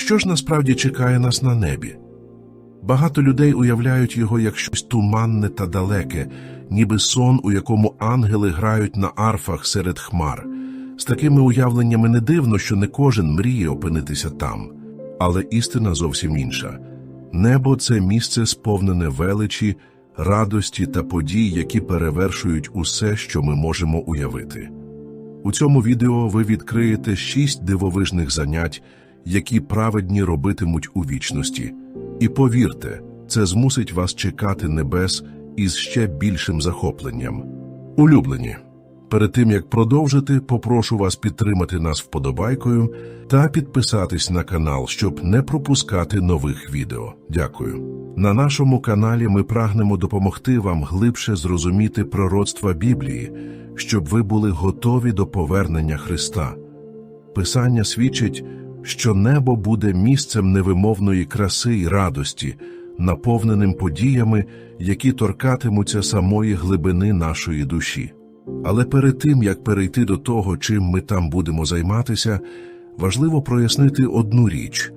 Що ж насправді чекає нас на небі? Багато людей уявляють його як щось туманне та далеке, ніби сон, у якому ангели грають на арфах серед хмар. З такими уявленнями не дивно, що не кожен мріє опинитися там. Але істина зовсім інша. Небо це місце сповнене величі, радості та подій, які перевершують усе, що ми можемо уявити. У цьому відео ви відкриєте шість дивовижних занять, які праведні робитимуть у вічності. І повірте, це змусить вас чекати небес із ще більшим захопленням. Улюблені. Перед тим як продовжити, попрошу вас підтримати нас вподобайкою та підписатись на канал, щоб не пропускати нових відео. Дякую. На нашому каналі ми прагнемо допомогти вам глибше зрозуміти пророцтва Біблії, щоб ви були готові до повернення Христа. Писання свідчить, що небо буде місцем невимовної краси й радості, наповненим подіями, які торкатимуться самої глибини нашої душі. Але перед тим, як перейти до того, чим ми там будемо займатися, важливо прояснити одну річ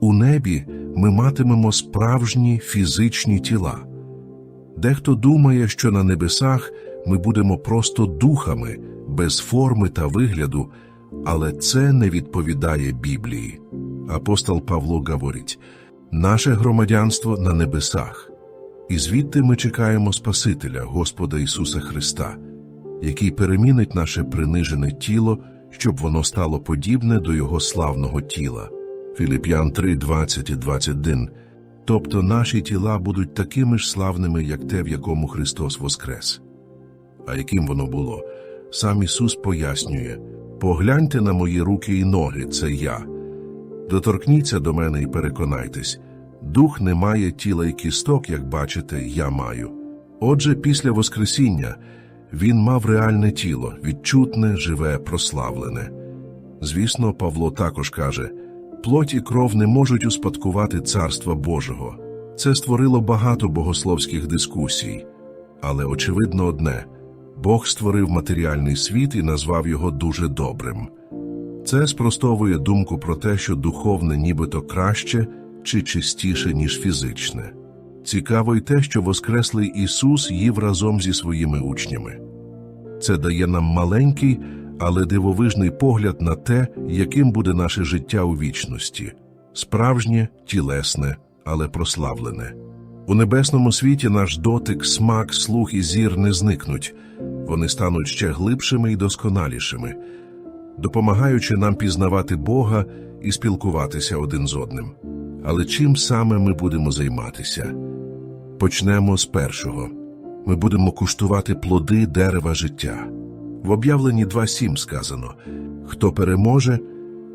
у небі ми матимемо справжні фізичні тіла. Дехто думає, що на небесах ми будемо просто духами, без форми та вигляду, але це не відповідає Біблії. Апостол Павло говорить: наше громадянство на небесах, і звідти ми чекаємо Спасителя, Господа Ісуса Христа, який перемінить наше принижене тіло, щоб воно стало подібне до Його славного тіла. Філіп'ян 3, 20 і 21. Тобто наші тіла будуть такими ж славними, як те, в якому Христос воскрес. А яким воно було? Сам Ісус пояснює: погляньте на мої руки і ноги, це я. Доторкніться до мене і переконайтесь, дух не має тіла і кісток, як бачите, я маю. Отже, після Воскресіння він мав реальне тіло, відчутне, живе, прославлене. Звісно, Павло також каже: плоть і кров не можуть успадкувати царства Божого. Це створило багато богословських дискусій. Але очевидно одне Бог створив матеріальний світ і назвав його дуже добрим. Це спростовує думку про те, що духовне нібито краще чи чистіше, ніж фізичне. Цікаво й те, що Воскреслий Ісус їв разом зі своїми учнями. Це дає нам маленький, але дивовижний погляд на те, яким буде наше життя у вічності справжнє, тілесне, але прославлене. У небесному світі наш дотик, смак, слух і зір не зникнуть, вони стануть ще глибшими і досконалішими, допомагаючи нам пізнавати Бога і спілкуватися один з одним. Але чим саме ми будемо займатися? Почнемо з першого. Ми будемо куштувати плоди дерева життя. В об'явленні 2.7 сказано: Хто переможе,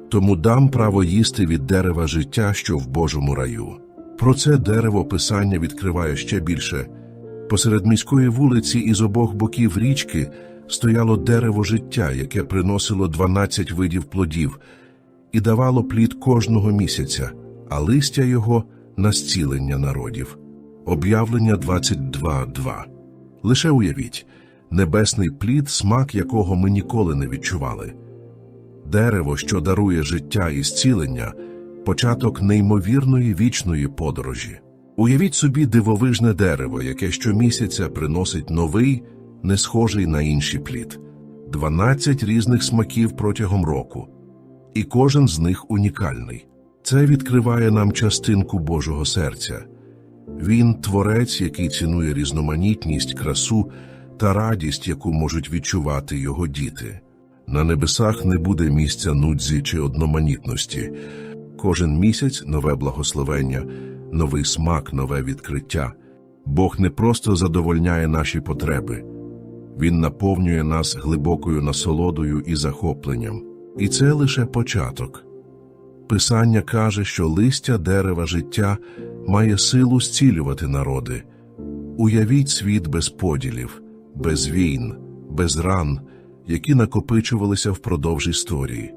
тому дам право їсти від дерева життя, що в Божому раю. Про це дерево Писання відкриває ще більше. Посеред міської вулиці із обох боків річки стояло дерево життя, яке приносило 12 видів плодів і давало плід кожного місяця, а листя його на зцілення народів. Об'явлення 22.2. Лише уявіть, небесний плід, смак якого ми ніколи не відчували. Дерево, що дарує життя і зцілення, початок неймовірної вічної подорожі. Уявіть собі дивовижне дерево, яке щомісяця приносить новий, не схожий на інший плід, 12 різних смаків протягом року, і кожен з них унікальний. Це відкриває нам частинку Божого серця. Він творець, який цінує різноманітність, красу та радість, яку можуть відчувати його діти. На небесах не буде місця нудзі чи одноманітності. Кожен місяць нове благословення, новий смак, нове відкриття. Бог не просто задовольняє наші потреби, Він наповнює нас глибокою насолодою і захопленням. І це лише початок. Писання каже, що листя дерева життя має силу зцілювати народи. Уявіть світ без поділів, без війн, без ран, які накопичувалися впродовж історії.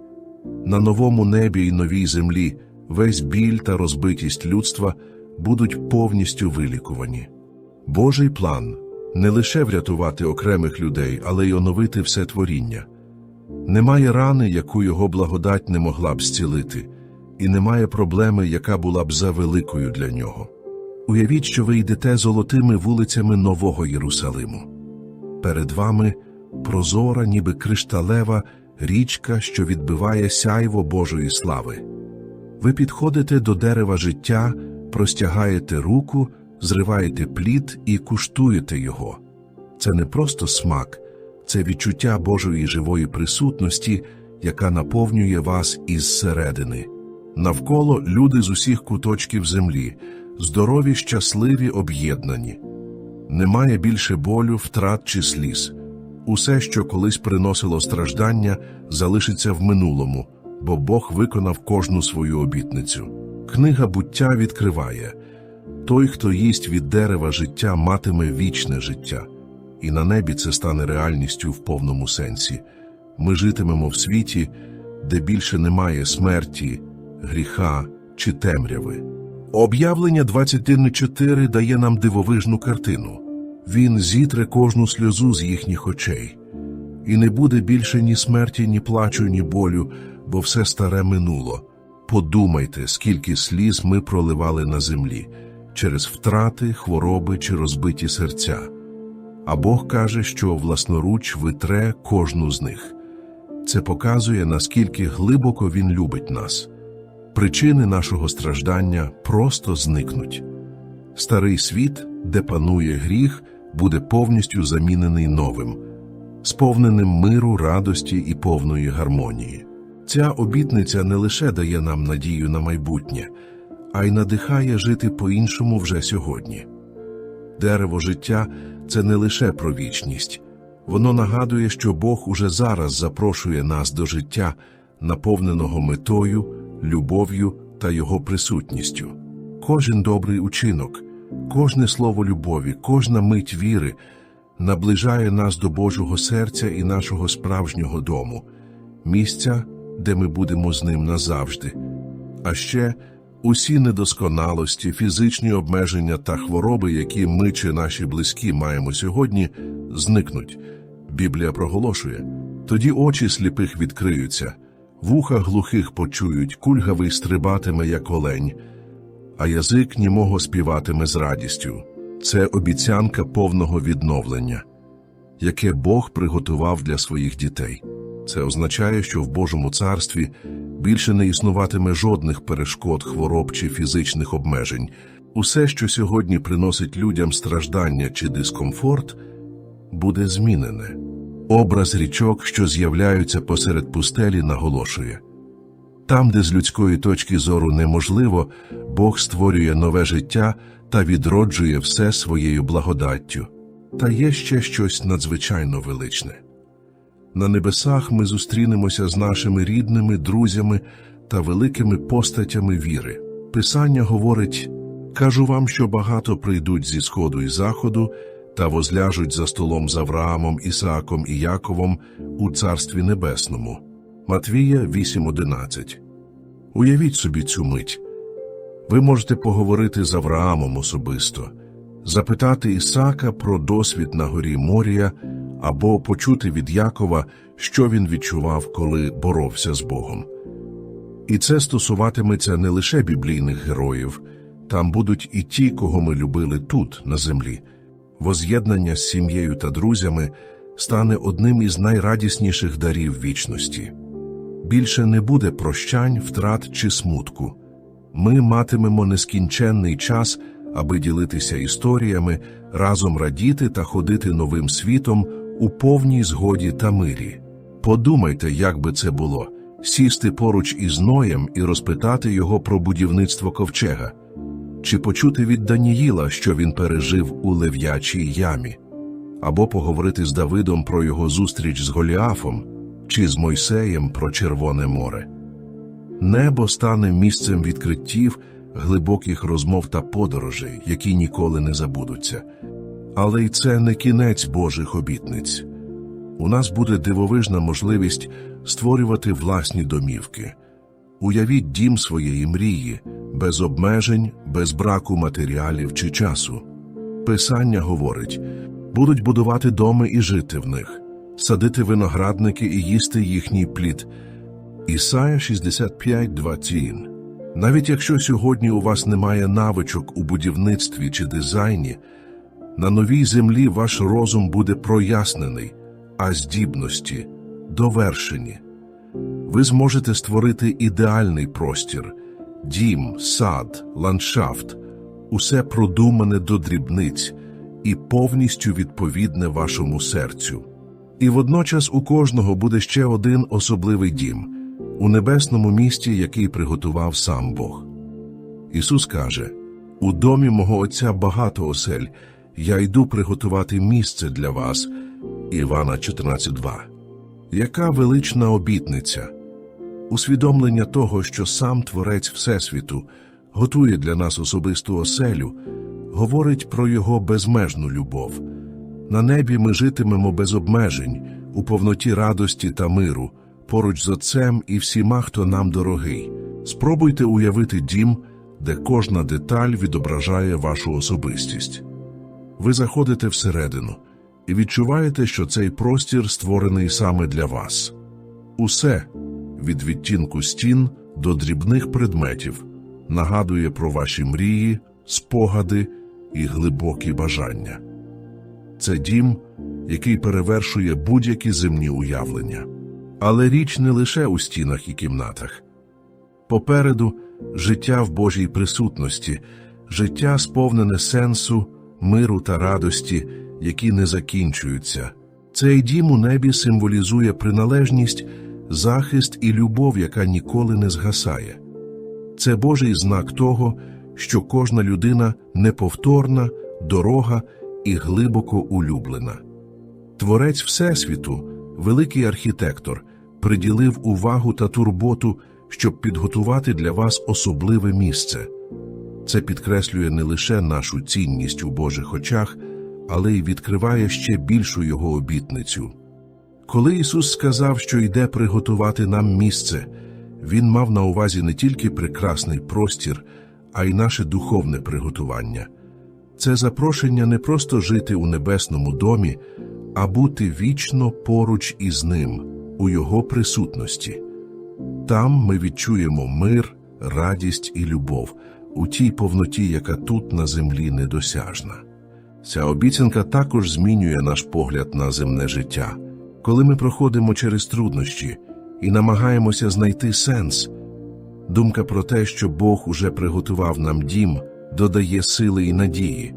На новому небі і новій землі весь біль та розбитість людства будуть повністю вилікувані. Божий план не лише врятувати окремих людей, але й оновити все творіння. Немає рани, яку його благодать не могла б зцілити, і немає проблеми, яка була б завеликою для нього. Уявіть, що ви йдете золотими вулицями Нового Єрусалиму. Перед вами прозора, ніби кришталева річка, що відбиває сяйво Божої слави. Ви підходите до дерева життя, простягаєте руку, зриваєте плід і куштуєте його. Це не просто смак, це відчуття Божої живої присутності, яка наповнює вас із середини. Навколо люди з усіх куточків землі, здорові, щасливі, об'єднані. Немає більше болю, втрат чи сліз. Усе, що колись приносило страждання, залишиться в минулому, бо Бог виконав кожну свою обітницю. Книга буття відкриває той, хто їсть від дерева життя, матиме вічне життя, і на небі це стане реальністю в повному сенсі. Ми житимемо в світі, де більше немає смерті, гріха чи темряви. Об'явлення 21.4 дає нам дивовижну картину. Він зітре кожну сльозу з їхніх очей. І не буде більше ні смерті, ні плачу, ні болю, бо все старе минуло. Подумайте, скільки сліз ми проливали на землі через втрати, хвороби чи розбиті серця. А Бог каже, що власноруч витре кожну з них. Це показує, наскільки глибоко Він любить нас. Причини нашого страждання просто зникнуть. Старий світ, де панує гріх, буде повністю замінений новим, сповненим миру, радості і повної гармонії. Ця обітниця не лише дає нам надію на майбутнє, а й надихає жити по-іншому вже сьогодні. Дерево життя це не лише про вічність, воно нагадує, що Бог уже зараз запрошує нас до життя, наповненого метою, любов'ю та Його присутністю. Кожен добрий учинок, кожне слово любові, кожна мить віри наближає нас до Божого серця і нашого справжнього дому, місця, де ми будемо з ним назавжди. А ще усі недосконалості, фізичні обмеження та хвороби, які ми чи наші близькі маємо сьогодні, зникнуть. Біблія проголошує. Тоді очі сліпих відкриються, вуха глухих почують, кульгавий стрибатиме, як олень, а язик німого співатиме з радістю. Це обіцянка повного відновлення, яке Бог приготував для своїх дітей. Це означає, що в Божому царстві більше не існуватиме жодних перешкод, хвороб чи фізичних обмежень. Усе, що сьогодні приносить людям страждання чи дискомфорт, буде змінене. Образ річок, що з'являються посеред пустелі, наголошує. Там, де з людської точки зору неможливо, Бог створює нове життя та відроджує все своєю благодаттю. Та є ще щось надзвичайно величне. На небесах ми зустрінемося з нашими рідними, друзями та великими постатями віри. Писання говорить: кажу вам, що багато прийдуть зі сходу і заходу та возляжуть за столом з Авраамом, Ісааком і Яковом у Царстві Небесному. Матвія 8.11 Уявіть собі цю мить. Ви можете поговорити з Авраамом особисто, запитати Ісака про досвід на горі Морія або почути від Якова, що він відчував, коли боровся з Богом. І це стосуватиметься не лише біблійних героїв, там будуть і ті, кого ми любили тут, на землі. Воз'єднання з сім'єю та друзями стане одним із найрадісніших дарів вічності. Більше не буде прощань, втрат чи смутку. Ми матимемо нескінченний час, аби ділитися історіями, разом радіти та ходити новим світом у повній згоді та мирі. Подумайте, як би це було сісти поруч із Ноєм і розпитати його про будівництво ковчега, чи почути від Даніїла, що він пережив у лев'ячій ямі, або поговорити з Давидом про його зустріч з Голіафом, чи з Мойсеєм про Червоне море. Небо стане місцем відкриттів, глибоких розмов та подорожей, які ніколи не забудуться. Але й це не кінець Божих обітниць. У нас буде дивовижна можливість створювати власні домівки. Уявіть дім своєї мрії, без обмежень, без браку матеріалів чи часу. Писання говорить будуть будувати доми і жити в них, садити виноградники і їсти їхній плід. Ісая 65.20 Навіть якщо сьогодні у вас немає навичок у будівництві чи дизайні, на новій землі ваш розум буде прояснений, а здібності довершені. Ви зможете створити ідеальний простір, дім, сад, ландшафт, усе продумане до дрібниць і повністю відповідне вашому серцю. І водночас у кожного буде ще один особливий дім у небесному місті, який приготував сам Бог. Ісус каже: У домі мого Отця багато осель, я йду приготувати місце для вас. Івана 14.2. Яка велична обітниця! Усвідомлення того, що сам Творець Всесвіту готує для нас особисту оселю, говорить про його безмежну любов. На небі ми житимемо без обмежень, у повноті радості та миру, поруч з Отцем і всіма, хто нам дорогий. Спробуйте уявити дім, де кожна деталь відображає вашу особистість. Ви заходите всередину і відчуваєте, що цей простір створений саме для вас. Усе від відтінку стін до дрібних предметів нагадує про ваші мрії, спогади і глибокі бажання. Це дім, який перевершує будь-які земні уявлення. Але річ не лише у стінах і кімнатах. Попереду життя в Божій присутності, життя сповнене сенсу, миру та радості, які не закінчуються. Цей дім у небі символізує приналежність, захист і любов, яка ніколи не згасає. Це Божий знак того, що кожна людина неповторна, дорога і глибоко улюблена. Творець Всесвіту, великий архітектор, приділив увагу та турботу, щоб підготувати для вас особливе місце. Це підкреслює не лише нашу цінність у Божих очах, але й відкриває ще більшу його обітницю. Коли Ісус сказав, що йде приготувати нам місце, Він мав на увазі не тільки прекрасний простір, а й наше духовне приготування. Це запрошення не просто жити у небесному домі, а бути вічно поруч із ним, у Його присутності. Там ми відчуємо мир, радість і любов у тій повноті, яка тут на землі недосяжна. Ця обіцянка також змінює наш погляд на земне життя. Коли ми проходимо через труднощі і намагаємося знайти сенс, думка про те, що Бог уже приготував нам дім, додає сили і надії.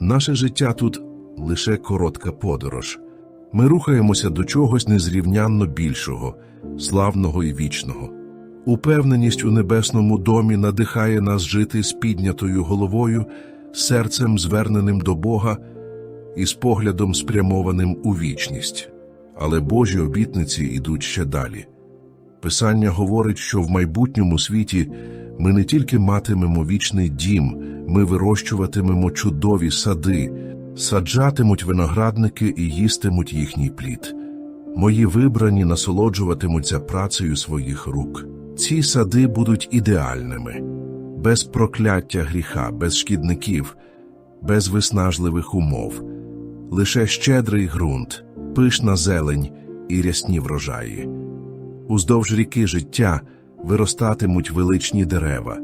Наше життя тут лише коротка подорож. Ми рухаємося до чогось незрівнянно більшого, славного і вічного. Упевненість у небесному домі надихає нас жити з піднятою головою, серцем зверненим до Бога і з поглядом спрямованим у вічність. Але Божі обітниці йдуть ще далі. Писання говорить, що в майбутньому світі ми не тільки матимемо вічний дім, ми вирощуватимемо чудові сади, саджатимуть виноградники і їстимуть їхній плід. Мої вибрані насолоджуватимуться працею своїх рук. Ці сади будуть ідеальними, без прокляття гріха, без шкідників, без виснажливих умов, лише щедрий ґрунт, пишна зелень і рясні врожаї. Уздовж ріки життя виростатимуть величні дерева,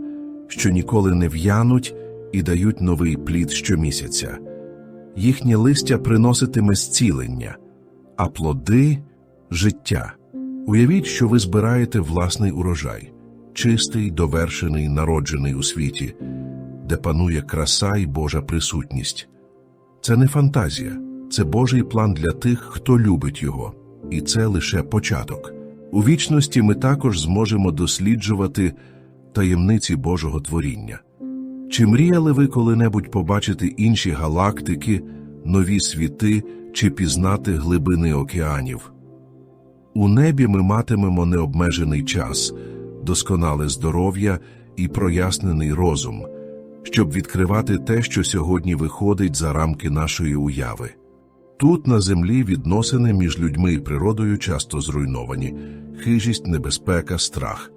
що ніколи не в'януть і дають новий плід щомісяця. Їхнє листя приноситиме зцілення, а плоди життя. Уявіть, що ви збираєте власний урожай, чистий, довершений, народжений у світі, де панує краса і Божа присутність. Це не фантазія, це Божий план для тих, хто любить його, і це лише початок. У вічності ми також зможемо досліджувати таємниці Божого творіння. Чи мріяли ви коли-небудь побачити інші галактики, нові світи чи пізнати глибини океанів? У небі ми матимемо необмежений час, досконале здоров'я і прояснений розум, щоб відкривати те, що сьогодні виходить за рамки нашої уяви. Тут на землі відносини між людьми і природою часто зруйновані, хижість, небезпека, страх.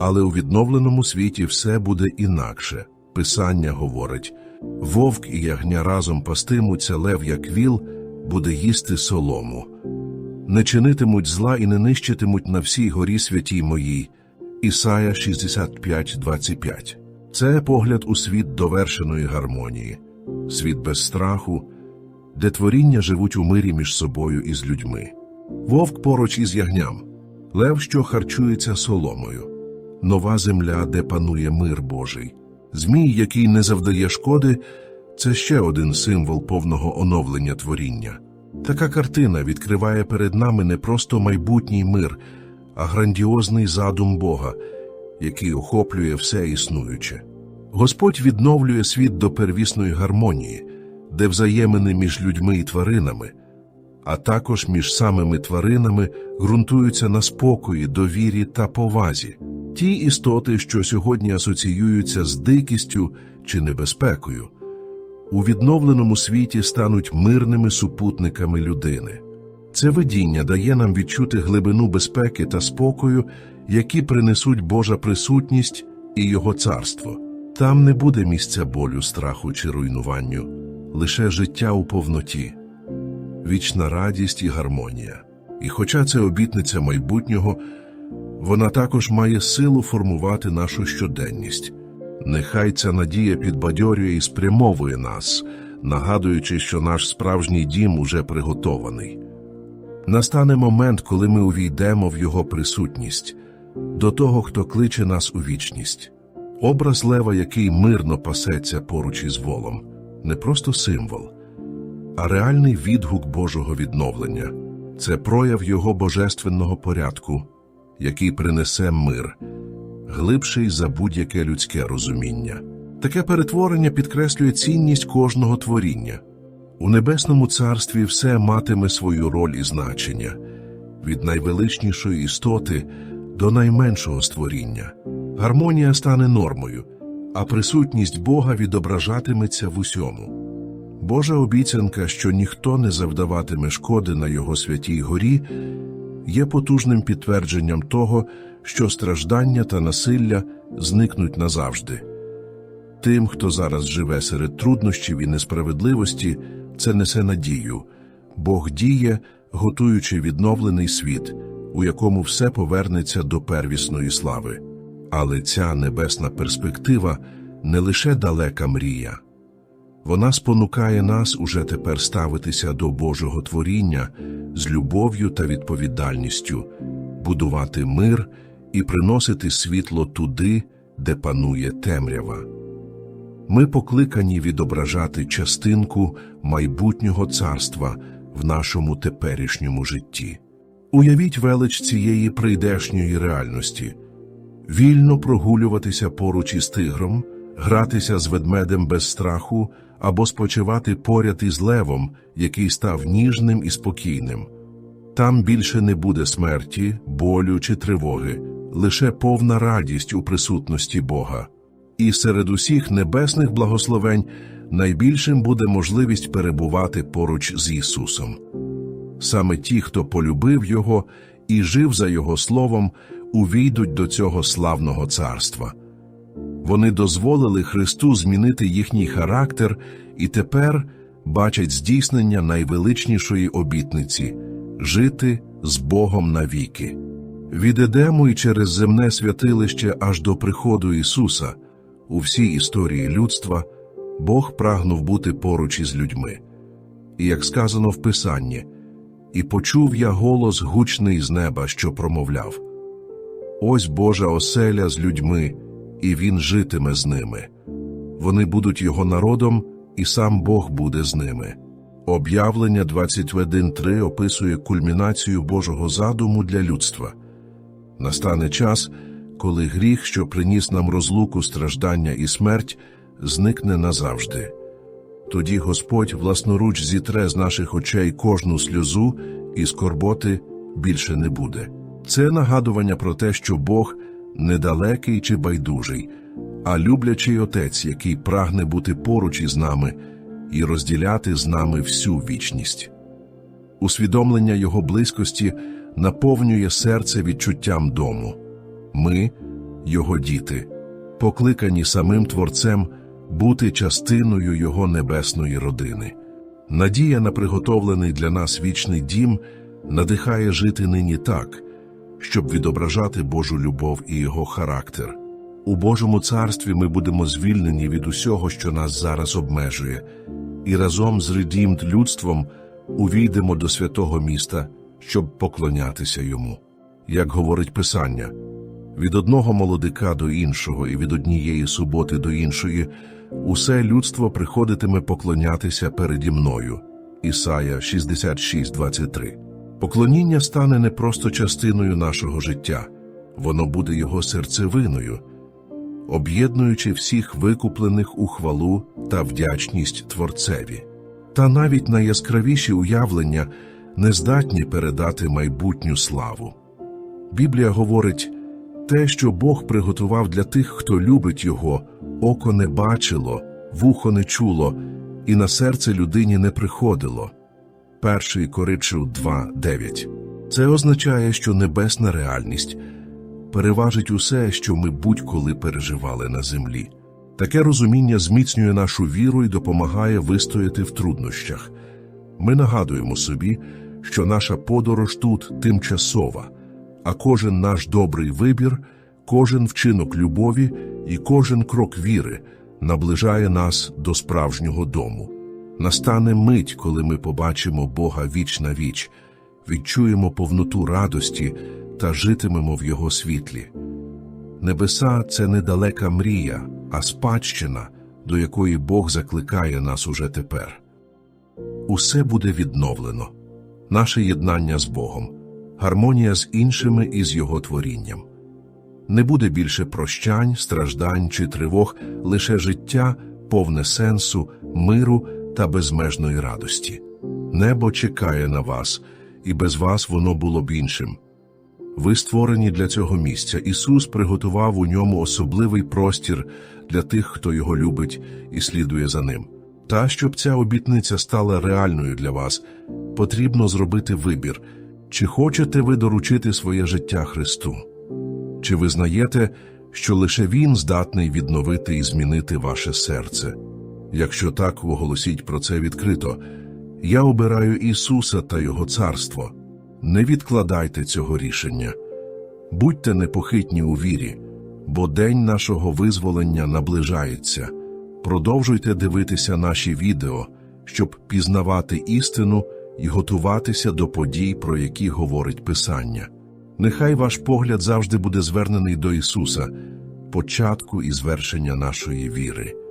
Але у відновленому світі все буде інакше. Писання говорить вовк і ягня разом пастимуться, лев, як віл, буде їсти солому. Не чинитимуть зла і не нищитимуть на всій горі святій моїй, Ісая 65.25 Це погляд у світ довершеної гармонії, світ без страху, де творіння живуть у мирі між собою і з людьми. Вовк поруч із ягням, лев, що харчується соломою, нова земля, де панує мир Божий. Змій, який не завдає шкоди, це ще один символ повного оновлення творіння. Така картина відкриває перед нами не просто майбутній мир, а грандіозний задум Бога, який охоплює все існуюче. Господь відновлює світ до первісної гармонії, де взаємини між людьми і тваринами, а також між самими тваринами ґрунтуються на спокої, довірі та повазі. Ті істоти, що сьогодні асоціюються з дикістю чи небезпекою, у відновленому світі стануть мирними супутниками людини. Це видіння дає нам відчути глибину безпеки та спокою, які принесуть Божа присутність і Його царство. Там не буде місця болю, страху чи руйнуванню, лише життя у повноті, вічна радість і гармонія. І хоча це обітниця майбутнього, вона також має силу формувати нашу щоденність. Нехай ця надія підбадьорює і спрямовує нас, нагадуючи, що наш справжній дім уже приготований. Настане момент, коли ми увійдемо в його присутність, до того, хто кличе нас у вічність. Образ лева, який мирно пасеться поруч із волом, не просто символ, а реальний відгук Божого відновлення це прояв його божественного порядку, який принесе мир, глибший за будь-яке людське розуміння. Таке перетворення підкреслює цінність кожного творіння. У небесному царстві все матиме свою роль і значення від найвеличнішої істоти до найменшого створіння. Гармонія стане нормою, а присутність Бога відображатиметься в усьому. Божа обіцянка, що ніхто не завдаватиме шкоди на його святій горі, є потужним підтвердженням того, що страждання та насилля зникнуть назавжди. Тим, хто зараз живе серед труднощів і несправедливості, це несе надію. Бог діє, готуючи відновлений світ, у якому все повернеться до первісної слави. Але ця небесна перспектива не лише далека мрія. Вона спонукає нас уже тепер ставитися до Божого творіння з любов'ю та відповідальністю, будувати мир і приносити світло туди, де панує темрява. Ми покликані відображати частинку майбутнього царства в нашому теперішньому житті. Уявіть велич цієї прийдешньої реальності, вільно прогулюватися поруч із тигром, гратися з ведмедем без страху або спочивати поряд із левом, який став ніжним і спокійним. Там більше не буде смерті, болю чи тривоги, лише повна радість у присутності Бога. І серед усіх небесних благословень найбільшим буде можливість перебувати поруч з Ісусом. Саме ті, хто полюбив Його і жив за Його словом, увійдуть до цього славного царства. Вони дозволили Христу змінити їхній характер і тепер бачать здійснення найвеличнішої обітниці жити з Богом навіки. Від Едему і через земне святилище аж до приходу Ісуса у всій історії людства Бог прагнув бути поруч із людьми. І як сказано в Писанні, і почув я голос гучний з неба, що промовляв: Ось Божа оселя з людьми, і Він житиме з ними. Вони будуть його народом, і сам Бог буде з ними. Об'явлення 21.3 описує кульмінацію Божого задуму для людства. Настане час, коли гріх, що приніс нам розлуку, страждання і смерть, зникне назавжди. Тоді Господь власноруч зітре з наших очей кожну сльозу, і скорботи більше не буде. Це нагадування про те, що Бог недалекий чи байдужий, а люблячий Отець, який прагне бути поруч із нами і розділяти з нами всю вічність. Усвідомлення Його близькості наповнює серце відчуттям дому. Ми, Його діти, покликані самим Творцем бути частиною Його небесної родини. Надія на приготовлений для нас вічний дім надихає жити нині так, щоб відображати Божу любов і його характер. У Божому царстві ми будемо звільнені від усього, що нас зараз обмежує, і разом з редімд людством увійдемо до святого міста, щоб поклонятися йому. Як говорить Писання, від одного молодика до іншого і від однієї суботи до іншої усе людство приходитиме поклонятися переді мною. Ісая 66:23. Поклоніння стане не просто частиною нашого життя, воно буде його серцевиною, об'єднуючи всіх викуплених у хвалу та вдячність Творцеві. Та навіть найяскравіші уявлення не здатні передати майбутню славу. Біблія говорить, те, що Бог приготував для тих, хто любить Його, око не бачило, вухо не чуло, і на серце людині не приходило. 1 Коричів 2.9. Це означає, що небесна реальність переважить усе, що ми будь-коли переживали на землі. Таке розуміння зміцнює нашу віру і допомагає вистояти в труднощах. Ми нагадуємо собі, що наша подорож тут тимчасова, а кожен наш добрий вибір, кожен вчинок любові і кожен крок віри наближає нас до справжнього дому. Настане мить, коли ми побачимо Бога віч на віч, відчуємо повноту радості та житимемо в Його світлі. Небеса це не далека мрія, а спадщина, до якої Бог закликає нас уже тепер. Усе буде відновлено, наше єднання з Богом, гармонія з іншими і з Його творінням. Не буде більше прощань, страждань чи тривог, лише життя, повне сенсу, миру та безмежної радості. Небо чекає на вас, і без вас воно було б іншим. Ви створені для цього місця. Ісус приготував у ньому особливий простір для тих, хто його любить і слідує за ним. Та щоб ця обітниця стала реальною для вас, потрібно зробити вибір, чи хочете ви доручити своє життя Христу, чи визнаєте, що лише Він здатний відновити і змінити ваше серце. Якщо так, оголосіть про це відкрито. Я обираю Ісуса та Його царство. Не відкладайте цього рішення. Будьте непохитні у вірі, бо день нашого визволення наближається. Продовжуйте дивитися наші відео, щоб пізнавати істину і готуватися до подій, про які говорить Писання. Нехай ваш погляд завжди буде звернений до Ісуса, початку і звершення нашої віри.